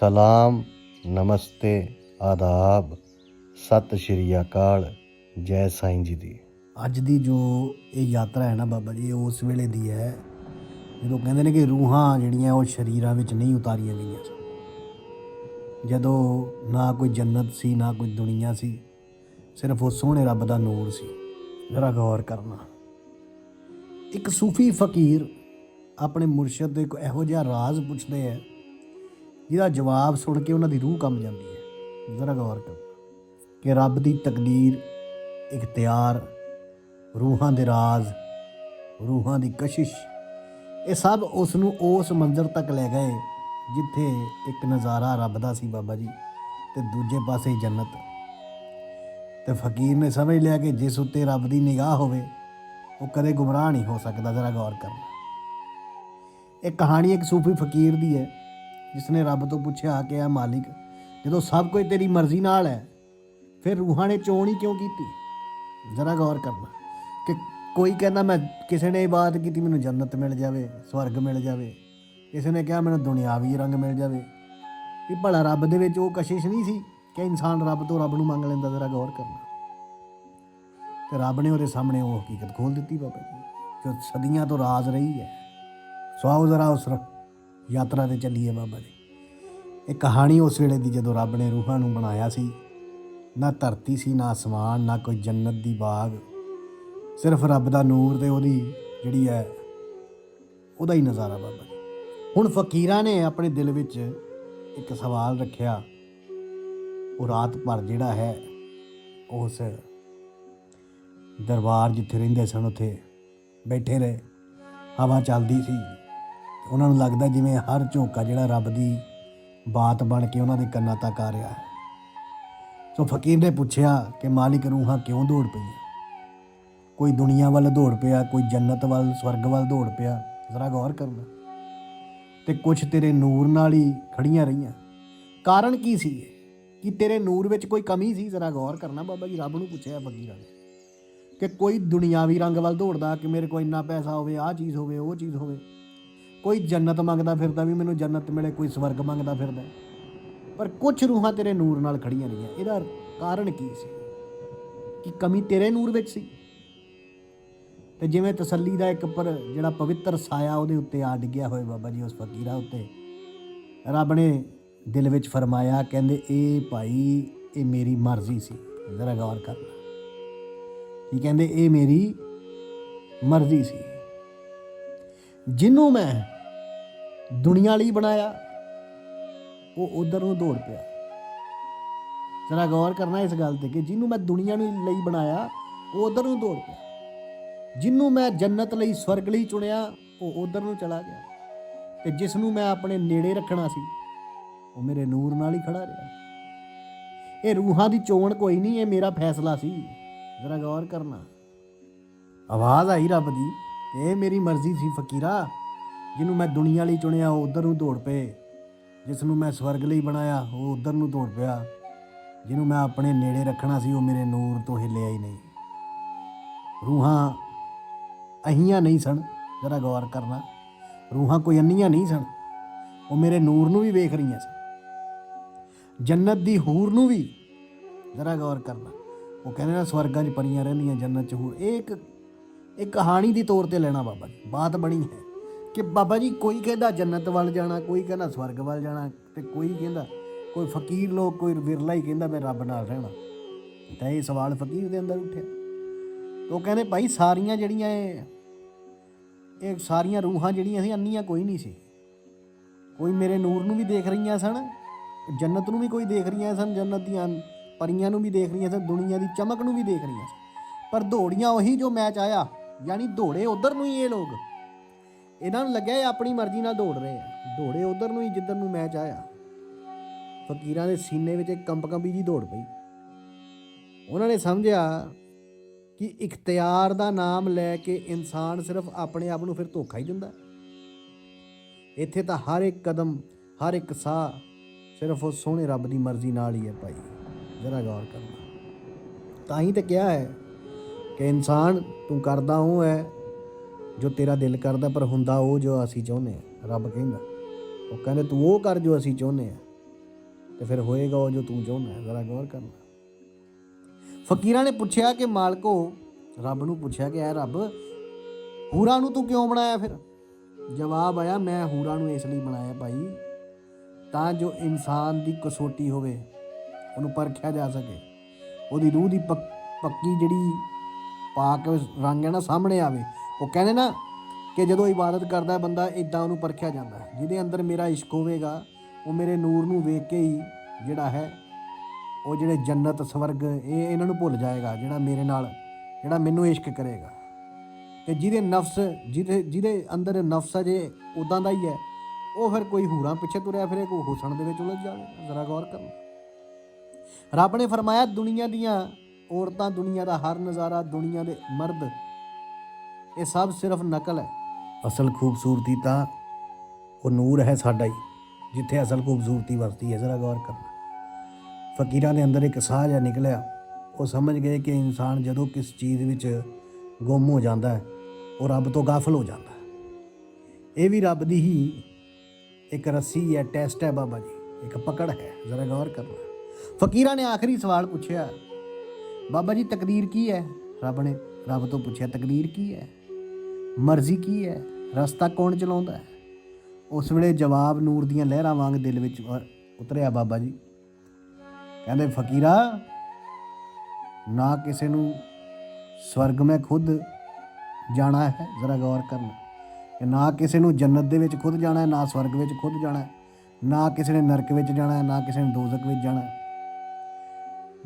ਸਲਾਮ, ਨਮਸਤੇ, ਆਦਾਬ, ਸਤਿ ਸ਼੍ਰੀ ਅਕਾਲ, ਜੈ ਸਾਈਂ ਜੀ ਦੀ। ਅੱਜ ਦੀ ਜੋ ਇਹ ਯਾਤਰਾ ਹੈ ਨਾ ਬਾਬਾ ਜੀ ਉਸ ਵੇਲੇ ਦੀ ਹੈ, ਜਦੋਂ ਕਹਿੰਦੇ ਨੇ ਕਿ ਰੂਹਾਂ ਜਿਹੜੀਆਂ ਉਹ ਸ਼ਰੀਰਾਂ ਵਿੱਚ ਨਹੀਂ ਉਤਾਰੀਆਂ ਗਈਆਂ ਸਨ। ਜਦੋਂ ਨਾ ਕੋਈ ਜੰਨਤ ਸੀ, ਨਾ ਕੋਈ ਦੁਨੀਆ ਸੀ, ਸਿਰਫ ਉਹ ਸੋਹਣੇ ਰੱਬ ਦਾ ਨੂਰ ਸੀ। ਜਰਾ ਗੌਰ ਕਰਨਾ। ਇੱਕ ਸੂਫੀ ਫਕੀਰ ਆਪਣੇ ਮੁਰਸ਼ਦ ਤੋਂ ਇੱਕ ਇਹੋ ਜਿਹਾ ਰਾਜ਼ ਪੁੱਛਦੇ ਹੈ ਜਿਹਦਾ ਜਵਾਬ ਸੁਣ ਕੇ ਉਹਨਾਂ ਦੀ ਰੂਹ ਕੰਬ ਜਾਂਦੀ ਹੈ। ਜਰਾ ਗੌਰ ਕਰੋ ਕਿ ਰੱਬ ਦੀ ਤਕਦੀਰ ਇਖਤਿਆਰ ਰੂਹਾਂ ਦੇ ਰਾਜ਼, ਰੂਹਾਂ ਦੀ ਕਸ਼ਿਸ਼, ਇਹ ਸਭ ਉਸ ਨੂੰ ਉਸ ਮੰਜ਼ਰ ਤੱਕ ਲੈ ਗਏ ਜਿੱਥੇ ਇੱਕ ਨਜ਼ਾਰਾ ਰੱਬ ਦਾ ਸੀ ਬਾਬਾ ਜੀ ਤੇ ਦੂਜੇ ਪਾਸੇ ਜੰਨਤ। ਤੇ ਫਕੀਰ ਨੇ ਸਮਝ ਲਿਆ ਕਿ ਜਿਸ ਉੱਤੇ ਰੱਬ ਦੀ ਨਿਗਾਹ ਹੋਵੇ, ਉਹ ਕਦੇ ਗੁੰਮਰਾਹ ਨਹੀਂ ਹੋ ਸਕਦਾ। ਜ਼ਰਾ ਗੌਰ ਕਰਨਾ। ਇਹ ਕਹਾਣੀ ਇੱਕ ਸੂਫੀ ਫਕੀਰ ਦੀ ਹੈ। ਜਿਸਨੇ ਰੱਬ ਤੋਂ ਪੁੱਛਿਆ ਕਿ ਆ ਮਾਲਿਕ, ਜਦੋਂ ਸਭ ਕੁਝ ਤੇਰੀ ਮਰਜ਼ੀ ਨਾਲ ਹੈ, ਫਿਰ ਰੂਹਾਂ ਨੇ ਚੋਣ ਹੀ ਕਿਉਂ ਕੀਤੀ? ਜ਼ਰਾ ਗੌਰ ਕਰਨਾ ਕਿ ਕੋਈ ਕਹਿੰਦਾ ਮੈਂ ਕਿਸੇ ਨੇ ਇਬਾਦਤ ਕੀਤੀ, ਮੈਨੂੰ ਜੰਨਤ ਮਿਲ ਜਾਵੇ, ਸਵਰਗ ਮਿਲ ਜਾਵੇ, ਕਿਸੇ ਨੇ ਕਿਹਾ ਮੈਨੂੰ ਦੁਨਿਆਵੀ ਰੰਗ ਮਿਲ ਜਾਵੇ, ਵੀ ਭਲਾ ਰੱਬ ਦੇ ਵਿੱਚ ਉਹ ਕਸ਼ਿਸ਼ ਨਹੀਂ ਸੀ ਕਿ ਇਨਸਾਨ ਰੱਬ ਤੋਂ ਰੱਬ ਨੂੰ ਮੰਗ ਲੈਂਦਾ, ਜ਼ਰਾ ਗੌਰ ਕਰਨਾ। ਤੇ ਰੱਬ ਨੇ ਉਹਦੇ ਸਾਹਮਣੇ ਉਹ ਹਕੀਕਤ ਖੋਲ ਦਿੱਤੀ ਬਾਬਾ ਜੀ, ਜੋ ਸਦੀਆਂ ਤੋਂ ਰਾਜ਼ ਰਹੀ ਹੈ ਸੋ ਜ਼ਰਾ ਉਸ ਰ- ਯਾਤਰਾ ਤੇ ਚੱਲੀਏ ਬਾਬਾ ਜੀ। ਇਹ ਕਹਾਣੀ ਉਸ ਵੇਲੇ ਦੀ ਜਦੋਂ ਰੱਬ ਨੇ ਰੂਹਾਂ ਨੂੰ ਬਣਾਇਆ ਸੀ, ਨਾ ਧਰਤੀ ਸੀ, ਨਾ ਅਸਮਾਨ, ਨਾ ਕੋਈ ਜੰਨਤ ਦੀ ਬਾਗ। ਸਿਰਫ ਰੱਬ ਦਾ ਨੂਰ ਤੇ ਉਹਦੀ ਜਿਹੜੀ ਹੈ, ਉਹਦਾ ਹੀ ਨਜ਼ਾਰਾ ਬਾਬਾ ਜੀ। ਹੁਣ ਫਕੀਰਾਂ ਨੇ ਆਪਣੇ ਦਿਲ ਵਿੱਚ ਇੱਕ ਸਵਾਲ ਰੱਖਿਆ, ਉਹ ਰਾਤ ਭਰ ਜਿਹੜਾ ਹੈ, ਉਸ ਦਰਬਾਰ ਜਿੱਥੇ ਰਹਿੰਦੇ ਸਨ, ਉੱਥੇ ਬੈਠੇ ਰਹੇ। ਹਵਾ ਚੱਲਦੀ ਸੀ। ਉਹਨਾਂ ਨੂੰ ਲੱਗਦਾ ਜਿਵੇਂ ਹਰ ਝੋਂਕਾ ਜਿਹੜਾ ਰੱਬ ਦੀ ਬਾਤ ਬਣ ਕੇ ਉਹਨਾਂ ਦੇ ਕੰਨਾਂ ਤੱਕ ਆ ਰਿਹਾ ਹੈ। ਸੋ ਫਕੀਰ ਨੇ ਪੁੱਛਿਆ ਕਿ ਮਾਲਿਕ ਰੂਹਾਂ ਕਿਉਂ ਦੌੜ ਪਈਆਂ? ਕੋਈ ਦੁਨੀਆ ਵੱਲ ਦੌੜ ਪਿਆ, ਕੋਈ ਜੰਨਤ ਵੱਲ, ਸਵਰਗ ਵੱਲ ਦੌੜ ਪਿਆ? ਜ਼ਰਾ ਗੌਰ ਕਰਨਾ। ਤੇ ਕੁਝ ਤੇਰੇ ਨੂਰ ਨਾਲ ਹੀ ਖੜੀਆਂ ਰਹੀਆਂ। ਕਾਰਨ ਕੀ ਸੀ ਕਿ ਤੇਰੇ ਨੂਰ ਵਿੱਚ ਕੋਈ ਕਮੀ ਸੀ? ਜ਼ਰਾ ਗੌਰ ਕਰਨਾ ਬਾਬਾ ਜੀ, ਰੱਬ ਨੂੰ ਪੁੱਛਿਆ ਫਕੀਰਾਂ ਨੇ। ਕਿ ਕੋਈ ਦੁਨਿਆਵੀ ਰੰਗ ਵੱਲ ਦੌੜਦਾ, ਕਿ ਮੇਰੇ ਕੋਲ ਇੰਨਾ ਪੈਸਾ ਹੋਵੇ, ਆਹ ਚੀਜ਼ ਹੋਵੇ, ਉਹ ਚੀਜ਼ ਹੋਵੇ। ਕੋਈ ਜੰਨਤ ਮੰਗਦਾ ਫਿਰਦਾ ਵੀ ਮੈਨੂੰ ਜੰਨਤ ਮਿਲੇ, ਕੋਈ ਸਵਰਗ ਮੰਗਦਾ ਫਿਰਦਾ। ਪਰ ਕੁਝ ਰੂਹਾਂ ਤੇਰੇ ਨੂਰ ਨਾਲ ਖੜੀਆਂ ਰਹੀਆਂ। ਇਹਦਾ ਕਾਰਨ ਕੀ ਸੀ? ਕਿ ਕਮੀ ਤੇਰੇ ਨੂਰ ਵਿੱਚ ਸੀ? ਤੇ ਜਿਵੇਂ ਤਸੱਲੀ ਦਾ ਇੱਕ ਪਰ ਜਿਹੜਾ ਪਵਿੱਤਰ ਸਾਇਆ ਉਹਦੇ ਉੱਤੇ ਆ ਡਿੱਗਿਆ ਹੋਏ ਬਾਬਾ ਜੀ, ਉਸ ਫਕੀਰਾ ਉੱਤੇ, ਰੱਬ ਨੇ ਦਿਲ ਵਿੱਚ ਫਰਮਾਇਆ, ਕਹਿੰਦੇ, ਇਹ ਭਾਈ, ਇਹ ਮੇਰੀ ਮਰਜ਼ੀ ਸੀ। ਜ਼ਰਾ ਗੌਰ ਕਰਨਾ। ਕੀ ਕਹਿੰਦੇ, ਇਹ ਮੇਰੀ ਮਰਜ਼ੀ ਸੀ। ਜਿਹਨੂੰ ਮੈਂ ਦੁਨੀਆ ਲਈ ਬਣਾਇਆ, ਉਹ ਉਧਰ ਨੂੰ ਦੌੜ ਪਿਆ। ਜ਼ਰਾ ਗੌਰ ਕਰਨਾ ਇਸ ਗੱਲ ਤੇ ਕਿ ਜਿਹਨੂੰ ਮੈਂ ਦੁਨੀਆ ਨੂੰ ਲਈ ਬਣਾਇਆ, ਉਹ ਉਧਰ ਨੂੰ ਦੌੜ ਪਿਆ। ਜਿਹਨੂੰ ਮੈਂ ਜੰਨਤ ਲਈ, ਸਵਰਗ ਲਈ ਚੁਣਿਆ, ਉਹ ਉਧਰ ਨੂੰ ਚਲਾ ਗਿਆ। ਤੇ ਜਿਸ ਨੂੰ ਮੈਂ ਆਪਣੇ ਨੇੜੇ ਰੱਖਣਾ ਸੀ, ਉਹ ਮੇਰੇ ਨੂਰ ਨਾਲ ਹੀ ਖੜਾ ਰਿਹਾ। ਇਹ ਰੂਹਾਂ ਦੀ ਚੋਣ ਕੋਈ ਨਹੀਂ, ਇਹ ਮੇਰਾ ਫੈਸਲਾ ਸੀ। ਜ਼ਰਾ ਗੌਰ ਕਰਨਾ। ਆਵਾਜ਼ ਆਈ ਰੱਬ ਦੀ, ਇਹ ਮੇਰੀ ਮਰਜ਼ੀ ਸੀ, ਫਕੀਰਾ। ਜਿਹਨੂੰ ਮੈਂ ਦੁਨੀਆ ਲਈ ਚੁਣਿਆ, ਉਹ ਉਧਰ ਨੂੰ ਦੌੜ ਪਏ। ਜਿਸ ਨੂੰ ਮੈਂ ਸਵਰਗ ਲਈ ਬਣਾਇਆ, ਉਹ ਉਧਰ ਨੂੰ ਦੌੜ ਪਿਆ। ਜਿਹਨੂੰ ਮੈਂ ਆਪਣੇ ਨੇੜੇ ਰੱਖਣਾ ਸੀ, ਉਹ ਮੇਰੇ ਨੂਰ ਤੋਂ ਹਿੱਲਿਆ ਹੀ ਨਹੀਂ। ਰੂਹਾਂ ਅਹੀਆਂ ਨਹੀਂ ਸਨ, ਜਰਾ ਗੌਰ ਕਰਨਾ। ਰੂਹਾਂ ਕੋਈ ਅੰਨੀਆਂ ਨਹੀਂ ਸਨ, ਉਹ ਮੇਰੇ ਨੂਰ ਨੂੰ ਵੀ ਵੇਖ ਰਹੀਆਂ ਸਨ। ਜੰਨਤ ਦੀ ਹੂਰ ਨੂੰ ਵੀ, ਜਰਾ ਗੌਰ ਕਰਨਾ। ਉਹ ਕਹਿੰਦੇ ਨਾ ਸਵਰਗਾਂ 'ਚ ਪਰੀਆਂ ਰਹਿੰਦੀਆਂ, ਜੰਨਤ 'ਚ ਹੂਰ। ਇਹ ਇੱਕ ਇੱਕ ਕਹਾਣੀ ਦੀ ਤੌਰ ਤੇ ਲੈਣਾ ਬਾਬਾ ਜੀ, ਬਾਤ ਬਣੀ ਹੈ। ਕਿ ਬਾਬਾ ਜੀ ਕੋਈ ਕਹਿੰਦਾ ਜੰਨਤ ਵੱਲ ਜਾਣਾ, ਕੋਈ ਕਹਿੰਦਾ ਸਵਰਗ ਵੱਲ ਜਾਣਾ ਤੇ ਕੋਈ ਕਹਿੰਦਾ, ਕੋਈ ਫਕੀਰ ਲੋਕ, ਕੋਈ ਵਿਰਲਾ ਹੀ ਕਹਿੰਦਾ ਮੈਂ ਰੱਬ ਨਾਲ ਰਹਿਣਾ। ਤਾਂ ਇਹ ਸਵਾਲ ਫਕੀਰ ਦੇ ਅੰਦਰ ਉੱਠਿਆ। ਉਹ ਕਹਿੰਦੇ, ਭਾਈ ਸਾਰੀਆਂ ਜਿਹੜੀਆਂ ਇਹ ਇਹ ਸਾਰੀਆਂ ਰੂਹਾਂ ਜਿਹੜੀਆਂ ਸੀ, ਅੰਨੀਆਂ ਕੋਈ ਨਹੀਂ ਸੀ। ਕੋਈ ਮੇਰੇ ਨੂਰ ਨੂੰ ਵੀ ਦੇਖ ਰਹੀਆਂ ਸਨ, ਜੰਨਤ ਨੂੰ ਵੀ ਕੋਈ ਦੇਖ ਰਹੀਆਂ ਸਨ, ਜੰਨਤ ਦੀਆਂ ਪਰੀਆਂ ਨੂੰ ਵੀ ਦੇਖ ਰਹੀਆਂ ਸਨ, ਦੁਨੀਆ ਦੀ ਚਮਕ ਨੂੰ ਵੀ ਦੇਖ ਰਹੀਆਂ ਸਨ। ਪਰ ਦੌੜੀਆਂ ਉਹੀ ਜੋ ਮੈਚ ਆਇਆ, ਯਾਨੀ ਦੌੜੇ ਉਧਰ ਨੂੰ ਹੀ ਇਹ ਲੋਕ। ਇਹਨਾਂ ਨੂੰ ਲੱਗਿਆ ਇਹ ਆਪਣੀ ਮਰਜ਼ੀ ਨਾਲ ਦੌੜ ਰਹੇ ਆ। ਦੌੜੇ ਉਧਰ ਨੂੰ ਹੀ ਜਿੱਧਰ ਨੂੰ ਮੈਚ ਆਇਆ। ਫਕੀਰਾਂ ਦੇ ਸੀਨੇ ਵਿੱਚ ਕੰਪਕੰਬੀ ਕੰਪਕੰਪੀ ਜੀ ਦੌੜ ਪਈ। ਉਹਨਾਂ ਨੇ ਸਮਝਿਆ ਕਿ ਇਖਤਿਆਰ ਦਾ ਨਾਮ ਲੈ ਕੇ ਇਨਸਾਨ ਸਿਰਫ ਆਪਣੇ ਆਪ ਨੂੰ ਫਿਰ ਧੋਖਾ ਹੀ ਦਿੰਦਾ। ਇੱਥੇ ਤਾਂ ਹਰ ਇੱਕ ਕਦਮ, ਹਰ ਇੱਕ ਸਾਹ ਸਿਰਫ ਉਹ ਸੋਹਣੇ ਰੱਬ ਦੀ ਮਰਜ਼ੀ ਨਾਲ ਹੀ ਹੈ ਭਾਈ। ਜਰਾ ਗੌਰ ਕਰਨਾ। ਤਾਂ ਹੀ ਤਾਂ ਕਿਹਾ ਹੈ ਕਿ ਇਨਸਾਨ ਤੂੰ ਕਰਦਾ ਉਹ ਹੈ ਜੋ ਤੇਰਾ ਦਿਲ ਕਰਦਾ ਪਰ ਹੁੰਦਾ ਉਹ ਜੋ ਅਸੀਂ ਚਾਹੁੰਦੇ ਹਾਂ, ਰੱਬ ਕਹਿੰਦਾ। ਉਹ ਕਹਿੰਦੇ, ਤੂੰ ਉਹ ਕਰ ਜੋ ਅਸੀਂ ਚਾਹੁੰਦੇ ਹਾਂ। ਤੇ ਫਿਰ ਹੋਏਗਾ ਉਹ ਜੋ ਤੂੰ ਚਾਹੁੰਦਾ ਹੈ, ਜ਼ਰਾ ਗੌਰ ਕਰਨਾ। ਫਕੀਰਾਂ ਨੇ ਪੁੱਛਿਆ ਕਿ, ਮਾਲਕੋ, ਰੱਬ ਨੂੰ ਪੁੱਛਿਆ ਕਿ, ਐ ਰੱਬ, ਹੂਰਾਂ ਨੂੰ ਤੂੰ ਕਿਉਂ ਬਣਾਇਆ ਫਿਰ? ਜਵਾਬ ਆਇਆ, ਮੈਂ ਹੂਰਾਂ ਨੂੰ ਇਸ ਲਈ ਬਣਾਇਆ ਭਾਈ, ਤਾਂ ਜੋ ਇਨਸਾਨ ਦੀ ਕਸੋਟੀ ਹੋਵੇ, ਉਹਨੂੰ ਪਰਖਿਆ ਜਾ ਸਕੇ। ਉਹਦੀ ਰੂਹ ਦੀ ਪੱਕ- ਪੱਕੀ ਜਿਹੜੀ ਪਾਕ ਰੰਗ ਹੈ ਨਾ, ਸਾਹਮਣੇ ਆਵੇ। ਉਹ ਕਹਿੰਦੇ ਨਾ ਕਿ ਜਦੋਂ ਇਬਾਦਤ ਕਰਦਾ ਬੰਦਾ ਇਦਾਂ ਉਹਨੂੰ ਪਰਖਿਆ ਜਾਂਦਾ ਹੈ। ਜਿਹਦੇ ਅੰਦਰ ਮੇਰਾ ਇਸ਼ਕ ਹੋਵੇਗਾ, ਉਹ ਮੇਰੇ ਨੂਰ ਨੂੰ ਵੇਖ ਕੇ ਹੀ ਜਿਹੜਾ ਹੈ, ਉਹ ਜਿਹੜੇ ਜੰਨਤ, ਸਵਰਗ, ਇਹ ਇਹਨਾਂ ਨੂੰ ਭੁੱਲ ਜਾਏਗਾ, ਜਿਹੜਾ ਮੇਰੇ ਨਾਲ, ਜਿਹੜਾ ਮੈਨੂੰ ਇਸ਼ਕ ਕਰੇਗਾ। ਤੇ ਜਿਹਦੇ ਨਫਸ, ਜਿਹਦੇ ਜਿਹਦੇ ਅੰਦਰ ਨਫਸ ਅਜੇ ਉਦਾਂ ਦਾ ਹੀ ਹੈ, ਉਹ ਫਿਰ ਕੋਈ ਹੂਰਾਂ ਪਿੱਛੇ ਤੁਰਿਆ ਫਿਰੇ, ਕੋਈ ਹੁਸਨ ਦੇ ਵਿੱਚ ਉਲਝ ਜਾਵੇ। ਜ਼ਰਾ ਗੌਰ ਕਰਨਾ। ਰੱਬ ਨੇ ਫਰਮਾਇਆ, ਦੁਨੀਆ ਦੀਆਂ ਔਰਤਾਂ, ਦੁਨੀਆ ਦਾ ਹਰ ਨਜ਼ਾਰਾ ਦੁਨੀਆ ਦੇ ਮਰਦ ਇਹ ਸਭ ਸਿਰਫ ਨਕਲ ਹੈ। ਅਸਲ ਖੂਬਸੂਰਤੀ ਤਾਂ ਉਹ ਨੂਰ ਹੈ ਸਾਡਾ ਹੀ, ਜਿੱਥੇ ਅਸਲ ਖੂਬਸੂਰਤੀ ਵਸਦੀ ਹੈ, ਜ਼ਰਾ ਗੌਰ ਕਰਨਾ। ਫਕੀਰਾਂ ਦੇ ਅੰਦਰ ਇੱਕ ਸਾਹ ਜਿਹਾ ਨਿਕਲਿਆ। ਉਹ ਸਮਝ ਗਏ ਕਿ ਇਨਸਾਨ ਜਦੋਂ ਕਿਸ ਚੀਜ਼ ਵਿੱਚ ਗੁੰਮ ਹੋ ਜਾਂਦਾ ਹੈ, ਉਹ ਰੱਬ ਤੋਂ ਗਾਫਲ ਹੋ ਜਾਂਦਾ ਹੈ। ਇਹ ਵੀ ਰੱਬ ਦੀ ਹੀ ਇੱਕ ਰੱਸੀ ਹੈ ਟੈਸਟ ਹੈ ਬਾਬਾ ਜੀ, ਇੱਕ ਪਕੜ ਹੈ, ਜ਼ਰਾ ਗੌਰ ਕਰਨਾ। ਫਕੀਰਾਂ ਨੇ ਆਖਰੀ ਸਵਾਲ ਪੁੱਛਿਆ, ਬਾਬਾ ਜੀ ਤਕਦੀਰ ਕੀ ਹੈ? ਰੱਬ ਨੇ, ਰੱਬ ਤੋਂ ਪੁੱਛਿਆ, ਤਕਦੀਰ ਕੀ ਹੈ? ਮਰਜ਼ੀ ਕੀ ਹੈ? ਰਸਤਾ ਕੌਣ ਚਲਾਉਂਦਾ ਹੈ? ਉਸ ਵੇਲੇ ਜਵਾਬ ਨੂਰ ਦੀਆਂ ਲਹਿਰਾਂ ਵਾਂਗ ਦਿਲ ਵਿੱਚ ਉਤਰਿਆ ਬਾਬਾ ਜੀ। ਕਹਿੰਦੇ, ਫਕੀਰਾ, ਨਾ ਕਿਸੇ ਨੂੰ ਸਵਰਗ ਮੈਂ ਖੁਦ ਜਾਣਾ ਹੈ, ਜ਼ਰਾ ਗੌਰ ਕਰਨਾ। ਕਿ ਨਾ ਕਿਸੇ ਨੂੰ ਜੰਨਤ ਦੇ ਵਿੱਚ ਖੁਦ ਜਾਣਾ ਹੈ, ਨਾ ਸਵਰਗ ਵਿੱਚ ਖੁਦ ਜਾਣਾ ਹੈ, ਨਾ ਕਿਸੇ ਨੇ ਨਰਕ ਵਿੱਚ ਜਾਣਾ ਹੈ, ਨਾ ਕਿਸੇ ਨੇ ਦੋਜ਼ਖ ਵਿੱਚ ਜਾਣਾ ਹੈ।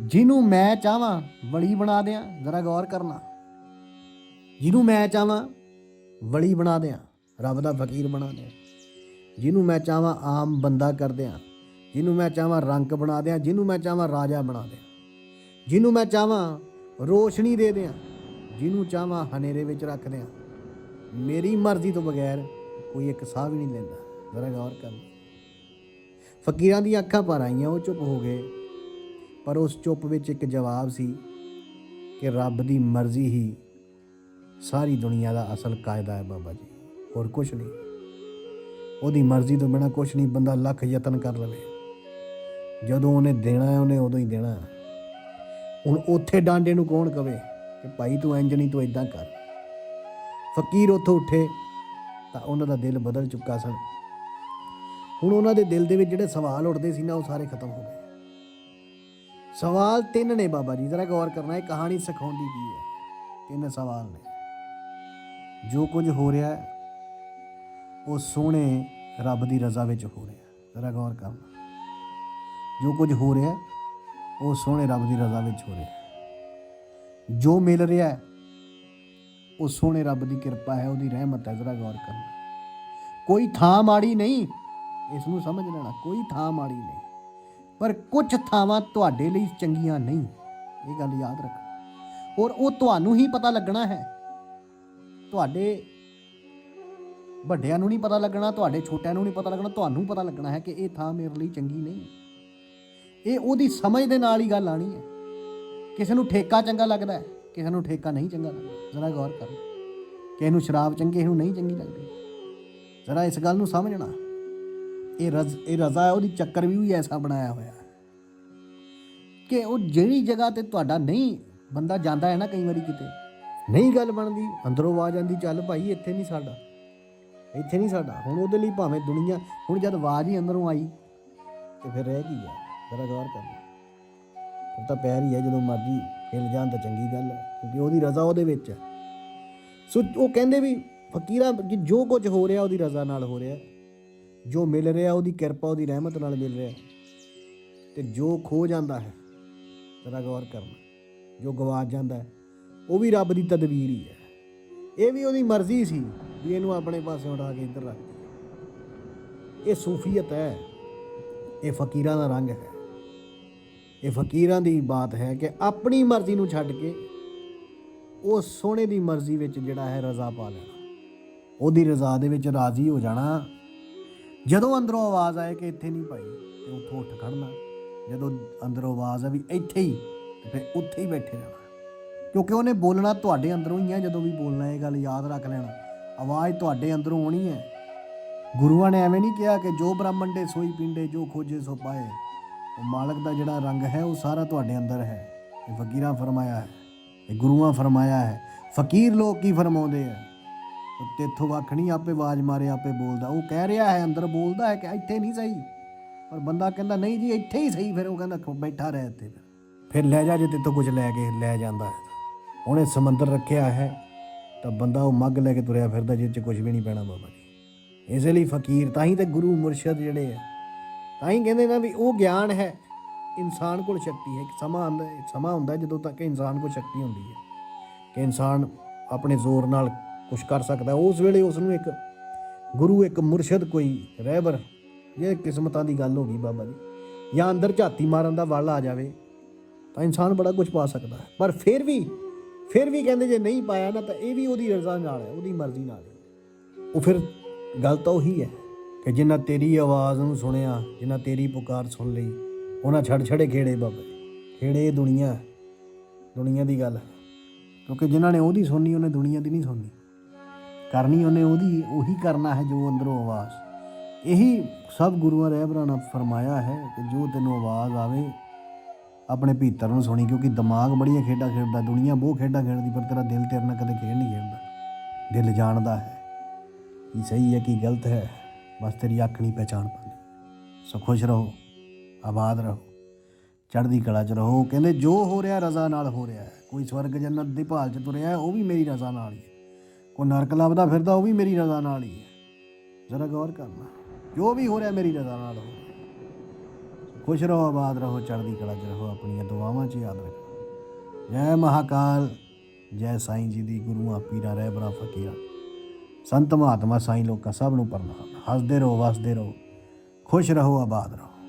ਜਿਹਨੂੰ ਮੈਂ ਚਾਹਾਂ, ਬਲੀ ਬਣਾ ਦਿਆਂ, ਜ਼ਰਾ ਗੌਰ ਕਰਨਾ। ਜਿਹਨੂੰ ਮੈਂ ਚਾਹਾਂ ਵਲੀ ਬਣਾ ਦਿਆਂ, ਰੱਬ ਦਾ ਫਕੀਰ ਬਣਾ ਦਿਆਂ। ਜਿਹਨੂੰ ਮੈਂ ਚਾਹਾਂ ਆਮ ਬੰਦਾ ਕਰ ਦਿਆਂ, ਜਿਹਨੂੰ ਮੈਂ ਚਾਹਾਂ ਰੰਕ ਬਣਾ ਦਿਆਂ, ਜਿਹਨੂੰ ਮੈਂ ਚਾਹਾਂ ਰਾਜਾ ਬਣਾ ਦਿਆਂ। ਜਿਹਨੂੰ ਮੈਂ ਚਾਹਾਂ ਰੋਸ਼ਨੀ ਦੇ ਦਿਆਂ, ਜਿਹਨੂੰ ਚਾਹਾਂ ਹਨੇਰੇ ਵਿੱਚ ਰੱਖ ਦਿਆਂ। ਮੇਰੀ ਮਰਜ਼ੀ ਤੋਂ ਬਗੈਰ ਕੋਈ ਇੱਕ ਸਾਹ ਵੀ ਨਹੀਂ ਲੈਂਦਾ। ਜ਼ਰਾ ਗੌਰ ਕਰ ਫਕੀਰਾਂ ਦੀਆਂ ਅੱਖਾਂ ਭਰ ਆਈਆਂ, ਉਹ ਚੁੱਪ ਹੋ ਗਏ। ਪਰ ਉਸ ਚੁੱਪ ਵਿੱਚ ਇੱਕ ਜਵਾਬ ਸੀ ਕਿ ਰੱਬ ਦੀ ਮਰਜ਼ੀ ਹੀ ਸਾਰੀ ਦੁਨੀਆ ਦਾ ਅਸਲ ਕਾਇਦਾ ਹੈ ਬਾਬਾ ਜੀ। ਹੋਰ ਕੁਝ ਨਹੀਂ। ਉਹਦੀ ਮਰਜ਼ੀ ਤੋਂ ਬਿਨਾ ਕੁਝ ਨਹੀਂ, ਬੰਦਾ ਲੱਖ ਯਤਨ ਕਰ ਲਵੇ। ਜਦੋਂ ਉਹਨੇ ਦੇਣਾ ਹੈ, ਉਹਨੇ ਉਦੋਂ ਹੀ ਦੇਣਾ ਹੁਣ ਉੱਥੇ ਡਾਂਡੇ ਨੂੰ ਕੌਣ ਕਵੇ ਕਿ ਭਾਈ ਤੂੰ ਇੰਜ ਨਹੀਂ, ਤੂੰ ਇਦਾਂ ਕਰ। ਫਕੀਰ ਉੱਥੋਂ ਉੱਠੇ ਤਾਂ ਉਹਨਾਂ ਦਾ ਦਿਲ ਬਦਲ ਚੁੱਕਾ ਸਨ। ਹੁਣ ਉਹਨਾਂ ਦੇ ਦਿਲ ਦੇ ਵਿੱਚ ਜਿਹੜੇ ਸਵਾਲ ਉੱਠਦੇ ਸੀ ਨਾ, ਉਹ ਸਾਰੇ ਖਤਮ ਹੋ ਗਏ। ਸਵਾਲ ਤਿੰਨ ਨੇ ਬਾਬਾ ਜੀ। ਜ਼ਰਾ ਗੌਰ ਕਰਨਾ, ਇਹ ਕਹਾਣੀ ਸਿਖਾਉਂਦੀ ਕੀ ਹੈ? ਤਿੰਨ ਸਵਾਲ ਨੇ। ਜੋ ਕੁਝ ਹੋ ਰਿਹਾ ਹੈ ਉਹ ਸੋਹਣੇ ਰੱਬ ਦੀ ਰਜ਼ਾ ਵਿੱਚ ਹੋ ਰਿਹਾ ਹੈ। ਜ਼ਰਾ ਗੌਰ ਕਰਨਾ ਜੋ ਕੁਝ ਹੋ ਰਿਹਾ ਹੈ, ਉਹ ਸੋਹਣੇ ਰੱਬ ਦੀ ਰਜ਼ਾ ਵਿੱਚ ਹੋ ਰਿਹਾ ਹੈ। ਜੋ ਮਿਲ ਰਿਹਾ ਹੈ, ਉਹ ਸੋਹਣੇ ਰੱਬ ਦੀ ਕਿਰਪਾ ਹੈ ਉਹਦੀ ਰਹਿਮਤ ਹੈ। ਜ਼ਰਾ ਗੌਰ ਕਰਨਾ ਕੋਈ ਥਾਂ ਮਾੜੀ ਨਹੀਂ। ਇਸ ਨੂੰ ਸਮਝ ਲੈਣਾ ਕੋਈ ਥਾਂ ਮਾੜੀ ਨਹੀਂ। ਪਰ ਕੁਝ ਥਾਵਾਂ ਤੁਹਾਡੇ ਲਈ ਚੰਗੀਆਂ ਨਹੀਂ। ਇਹ ਗੱਲ ਯਾਦ ਰੱਖ। ਔਰ ਉਹ ਤੁਹਾਨੂੰ ਹੀ ਪਤਾ ਲੱਗਣਾ ਹੈ। ਤੁਹਾਡੇ ਵੱਡਿਆਂ ਨੂੰ ਨਹੀਂ ਪਤਾ ਲੱਗਣਾ, ਤੁਹਾਡੇ ਛੋਟਿਆਂ ਨੂੰ ਨਹੀਂ ਪਤਾ ਲੱਗਣਾ, ਤੁਹਾਨੂੰ ਪਤਾ ਲੱਗਣਾ ਹੈ ਕਿ ਇਹ ਥਾਂ ਮੇਰੇ ਲਈ ਚੰਗੀ ਨਹੀਂ ਇਹ ਉਹਦੀ ਸਮਝ ਦੇ ਨਾਲ ਹੀ ਗੱਲ ਆਣੀ ਹੈ। ਕਿਸੇ ਨੂੰ ਠੇਕਾ ਚੰਗਾ ਲੱਗਦਾ ਹੈ, ਕਿਸੇ ਨੂੰ ਠੇਕਾ ਨਹੀਂ ਚੰਗਾ ਲੱਗਦਾ। ਜ਼ਰਾ ਗੌਰ ਕਰ। ਕਿਸੇ ਨੂੰ ਸ਼ਰਾਬ ਚੰਗੀ, ਕਿਸੇ ਨੂੰ ਨਹੀਂ ਚੰਗੀ ਲੱਗਦੀ। ਜ਼ਰਾ ਇਸ ਗੱਲ ਨੂੰ ਸਮਝਣਾ। ਇਹ ਰਜ਼, ਇਹ ਰਜ਼ਾ ਹੈ, ਉਹਦੀ ਚੱਕਰ ਵੀ ਵੀ ਐਸਾ ਬਣਾਇਆ ਹੋਇਆ ਕਿ ਉਹ ਜਿਹੜੀ ਜਗ੍ਹਾ ਤੇ ਤੁਹਾਡਾ ਨਹੀਂ, ਬੰਦਾ ਜਾਂਦਾ ਹੈ ਨਾ ਕਈ ਵਾਰੀ ਕਿਤੇ ਨਹੀਂ ਗੱਲ ਬਣਦੀ, ਅੰਦਰੋਂ ਆਵਾਜ਼ ਆਂਦੀ ਚੱਲ ਭਾਈ ਇੱਥੇ ਨਹੀਂ ਸਾਡਾ, ਇੱਥੇ ਨਹੀਂ ਸਾਡਾ, ਹੁਣ ਉਹਦੇ ਲਈ ਭਾਵੇਂ ਦੁਨੀਆ, ਹੁਣ ਜਦ ਆਵਾਜ਼ ਹੀ ਅੰਦਰੋਂ ਆਈ, ਤੇ ਫਿਰ ਰਹਿ ਗਈ ਆ ਜ਼ਰਾ ਗੌਰ ਕਰਨਾ ਉਹ ਤਾਂ ਪੈਰ ਹੀ ਹੈ ਜਦੋਂ ਮਰਜ਼ੀ ਹਿਲ ਜਾਣ ਤਾਂ ਚੰਗੀ ਗੱਲ ਹੈ ਕਿਉਂਕਿ ਉਹਦੀ ਰਜ਼ਾ ਉਹਦੇ ਵਿੱਚ ਹੈ ਸੋ ਉਹ ਕਹਿੰਦੇ ਵੀ ਫਕੀਰਾਂ ਕਿ ਜੋ ਕੁਝ ਹੋ ਰਿਹਾ ਉਹਦੀ ਰਜ਼ਾ ਨਾਲ ਹੋ ਰਿਹਾ, ਜੋ ਮਿਲ ਰਿਹਾ ਉਹਦੀ ਕਿਰਪਾ, ਉਹਦੀ ਰਹਿਮਤ ਨਾਲ ਮਿਲ ਰਿਹਾ, ਤੇ ਜੋ ਖੋ ਜਾਂਦਾ ਹੈ ਜ਼ਰਾ ਗੌਰ ਕਰਨਾ, ਜੋ ਗਵਾ ਜਾਂਦਾ ਹੈ ਉਹ ਵੀ ਰੱਬ ਦੀ ਤਦਬੀਰ ਹੀ ਹੈ। ਇਹ ਵੀ ਉਹਦੀ ਮਰਜ਼ੀ ਸੀ ਵੀ ਇਹਨੂੰ ਆਪਣੇ ਪਾਸੇ ਉਡਾ ਕੇ ਇੱਧਰ ਰੱਖ ਇਹ ਸੂਫੀਅਤ ਹੈ। ਇਹ ਫਕੀਰਾਂ ਦਾ ਰੰਗ ਹੈ। ਇਹ ਫਕੀਰਾਂ ਦੀ ਬਾਤ ਹੈ ਕਿ ਆਪਣੀ ਮਰਜ਼ੀ ਨੂੰ ਛੱਡ ਕੇ ਉਹ ਸੋਹਣੇ ਦੀ ਮਰਜ਼ੀ ਵਿੱਚ ਜਿਹੜਾ ਹੈ ਰਜ਼ਾ ਪਾ ਲੈਣਾ। ਉਹਦੀ ਰਜ਼ਾ ਦੇ ਵਿੱਚ ਰਾਜ਼ੀ ਹੋ ਜਾਣਾ। ਜਦੋਂ ਅੰਦਰੋਂ ਆਵਾਜ਼ ਆਏ ਕਿ ਇੱਥੇ ਨਹੀਂ ਭਾਈ, ਤੇ ਉੱਥੋਂ ਉੱਠ ਖੜਨਾ ਜਦੋਂ ਅੰਦਰੋਂ ਆਵਾਜ਼ ਆ ਵੀ ਇੱਥੇ ਹੀ, ਤੇ ਫਿਰ ਉੱਥੇ ਹੀ ਬੈਠੇ ਰਹਿਣਾ। ਕਿਉਂਕਿ ਉਹਨੇ ਬੋਲਣਾ ਤੁਹਾਡੇ ਅੰਦਰੋਂ ਹੀ ਹੈ ਜਦੋਂ ਵੀ ਬੋਲਣਾ ਇਹ ਗੱਲ ਯਾਦ ਰੱਖ ਲੈਣਾ। ਆਵਾਜ਼ ਤੁਹਾਡੇ ਅੰਦਰੋਂ ਆਉਣੀ ਹੈ। ਗੁਰੂਆਂ ਨੇ ਐਵੇਂ ਨਹੀਂ ਕਿਹਾ ਕਿ ਜੋ ਬ੍ਰਾਹਮਣ ਦੇ ਸੋਈ ਪਿੰਡੇ, ਜੋ ਖੋਜੇ ਸੋ ਪਾਏ। ਉਹ ਮਾਲਕ ਦਾ ਜਿਹੜਾ ਰੰਗ ਹੈ, ਉਹ ਸਾਰਾ ਤੁਹਾਡੇ ਅੰਦਰ ਹੈ। ਇਹ ਫਕੀਰਾਂ ਫਰਮਾਇਆ ਹੈ। ਇਹ ਗੁਰੂਆਂ ਫਰਮਾਇਆ ਹੈ। ਫਕੀਰ ਲੋਕ ਕੀ ਫਰਮਾਉਂਦੇ ਆ? ਉਹ ਤੇਥੋਂ ਵੱਖ ਨਹੀਂ ਆਪੇ ਆਵਾਜ਼ ਮਾਰੇ, ਆਪੇ ਬੋਲਦਾ। ਉਹ ਕਹਿ ਰਿਹਾ ਹੈ, ਅੰਦਰ ਬੋਲਦਾ ਹੈ ਕਿ ਇੱਥੇ ਨਹੀਂ ਸਹੀ। ਪਰ ਬੰਦਾ ਕਹਿੰਦਾ, ਨਹੀਂ ਜੀ, ਇੱਥੇ ਹੀ ਸਹੀ। ਫਿਰ ਉਹ ਕਹਿੰਦਾ ਬੈਠਾ ਰਹਿ ਇੱਥੇ ਫਿਰ। ਫਿਰ ਲੈ ਜਾ ਜੇ ਤੇਤੋਂ ਕੁਝ ਲੈ ਕੇ, ਲੈ ਜਾਂਦਾ ਹੈ। ਉਹਨੇ ਸਮੁੰਦਰ ਰੱਖਿਆ ਹੈ, ਤਾਂ ਬੰਦਾ ਉਹ ਮੱਗ ਲੈ ਕੇ ਤੁਰਿਆ ਫਿਰਦਾ ਜਿਹ 'ਚ ਕੁਝ ਵੀ ਨਹੀਂ ਪੈਣਾ ਬਾਬਾ ਜੀ। ਇਸੇ ਲਈ ਫਕੀਰ, ਤਾਂ ਹੀ ਤੇ ਗੁਰੂ ਮੁਰਸ਼ਦ ਜਿਹੜੇ ਆ, ਤਾਂ ਹੀ ਕਹਿੰਦੇ ਨਾ ਵੀ ਉਹ ਗਿਆਨ ਹੈ, ਇਨਸਾਨ ਕੋਲ ਸ਼ਕਤੀ ਹੈ। ਇੱਕ ਸਮਾਂ ਆਉਂਦਾ ਸਮਾਂ ਹੁੰਦਾ ਜਦੋਂ ਤੱਕ ਇਨਸਾਨ ਕੋਲ ਸ਼ਕਤੀ ਹੁੰਦੀ ਹੈ। ਕਿ ਇਨਸਾਨ ਆਪਣੇ ਜ਼ੋਰ ਨਾਲ ਕੁਝ ਕਰ ਸਕਦਾ, ਉਸ ਵੇਲੇ ਉਸ ਨੂੰ ਇੱਕ ਗੁਰੂ, ਇੱਕ ਮੁਰਸ਼ਦ ਕੋਈ ਰਹਿਬਰ, ਇਹ ਕਿਸਮਤਾਂ ਦੀ ਗੱਲ ਹੋ ਗਈ ਬਾਬਾ ਜੀ। ਜਾਂ ਅੰਦਰ ਝਾਤੀ ਮਾਰਨ ਦਾ ਵੱਲ ਆ ਜਾਵੇ, ਤਾਂ ਇਨਸਾਨ ਬੜਾ ਕੁਝ ਪਾ ਸਕਦਾ ਹੈ। ਪਰ ਫਿਰ ਵੀ ਫਿਰ ਵੀ ਕਹਿੰਦੇ ਜੇ ਨਹੀਂ ਪਾਇਆ ਨਾ ਤਾਂ ਇਹ ਵੀ ਉਹਦੀ ਰਜ਼ਾ ਨਾਲ ਹੈ, ਉਹਦੀ ਮਰਜ਼ੀ ਨਾਲ ਹੈ। ਉਹ ਫਿਰ ਗੱਲ ਤਾਂ ਉਹੀ ਹੈ ਕਿ ਜਿਨ੍ਹਾਂ ਤੇਰੀ ਆਵਾਜ਼ ਨੂੰ ਸੁਣਿਆ ਜਿਨ੍ਹਾਂ ਤੇਰੀ ਪੁਕਾਰ ਸੁਣ ਲਈ, ਉਹਨਾਂ ਛੱਡ ਛੜੇ ਖੇੜੇ ਬਾਬੇ, ਖੇੜੇ ਇਹ ਦੁਨੀਆ ਹੈ। ਦੁਨੀਆ ਦੀ ਗੱਲ ਹੈ। ਕਿਉਂਕਿ ਜਿਨ੍ਹਾਂ ਨੇ ਉਹਦੀ ਸੁਣਨੀ, ਉਹਨੇ ਦੁਨੀਆ ਦੀ ਨਹੀਂ ਸੁਣਨੀ। ਕਰਨੀ ਉਹਨੇ ਉਹਦੀ, ਉਹੀ ਕਰਨਾ ਹੈ ਜੋ ਅੰਦਰੋਂ ਆਵਾਜ਼। ਇਹੀ ਸਭ ਗੁਰੂਆਂ ਰਹਿਬਰਾਂ ਨੇ ਫਰਮਾਇਆ ਹੈ ਕਿ ਜੋ ਤੈਨੂੰ ਆਵਾਜ਼ ਆਵੇ ਆਪਣੇ ਭੀਤਰ ਨੂੰ ਸੁਣੀ, ਕਿਉਂਕਿ ਦਿਮਾਗ ਬੜੀਆਂ ਖੇਡਾਂ ਖੇਡਦਾ, ਦੁਨੀਆ ਬਹੁਤ ਖੇਡਾਂ ਖੇਡਦੀ, ਪਰ ਤੇਰਾ ਦਿਲ ਤੇਰੇ ਨਾਲ ਕਦੇ ਖੇਡ ਨਹੀਂ ਖੇਡਦਾ। ਦਿਲ ਜਾਣਦਾ ਹੈ ਕੀ ਸਹੀ ਹੈ ਕੀ ਗਲਤ ਹੈ, ਬਸ ਤੇਰੀ ਅੱਖ ਨਹੀਂ ਪਹਿਚਾਣ ਪਾਉਂਦੀ। ਸੋ ਖੁਸ਼ ਰਹੋ, ਆਬਾਦ ਰਹੋ, ਚੜ੍ਹਦੀ ਕਲਾ 'ਚ ਰਹੋ। ਕਹਿੰਦੇ, ਜੋ ਹੋ ਰਿਹਾ ਰਜ਼ਾ ਨਾਲ ਹੋ ਰਿਹਾ ਹੈ। ਕੋਈ ਸਵਰਗ ਜੰਨਤ ਦੀ ਭਾਲ 'ਚ ਤੁਰਿਆ ਉਹ ਵੀ ਮੇਰੀ ਰਜ਼ਾ ਨਾਲ ਹੀ ਹੈ। ਕੋਈ ਨਰਕ ਲੱਭਦਾ ਫਿਰਦਾ, ਉਹ ਵੀ ਮੇਰੀ ਰਜ਼ਾ ਨਾਲ ਹੀ ਹੈ। ਜ਼ਰਾ ਗੌਰ ਕਰਨਾ, ਜੋ ਵੀ ਹੋ ਰਿਹਾ ਮੇਰੀ ਰਜ਼ਾ ਨਾਲ ਹੋ ਰਿਹਾ ਖੁਸ਼ ਰਹੋ, ਆਬਾਦ ਰਹੋ, ਚੜ੍ਹਦੀ ਕਲਾ 'ਚ ਰਹੋ, ਆਪਣੀਆਂ ਦੁਆਵਾਂ 'ਚ ਯਾਦ ਰੱਖੋ। ਜੈ ਮਹਾਕਾਲ, ਜੈ ਸਾਈਂ ਜੀ ਦੀ ਗੁਰੂਆਂ ਪੀਰਾਂ ਰਹਿਬਰਾਂ ਫਕੀਰਾਂ। ਸੰਤ ਮਹਾਤਮਾ ਸਾਈਂ ਲੋਕਾਂ ਸਭ ਨੂੰ ਪ੍ਰਣਾਮ ਹੱਸਦੇ ਰਹੋ ਵਸਦੇ ਰਹੋ। ਖੁਸ਼ ਰਹੋ, ਆਬਾਦ ਰਹੋ।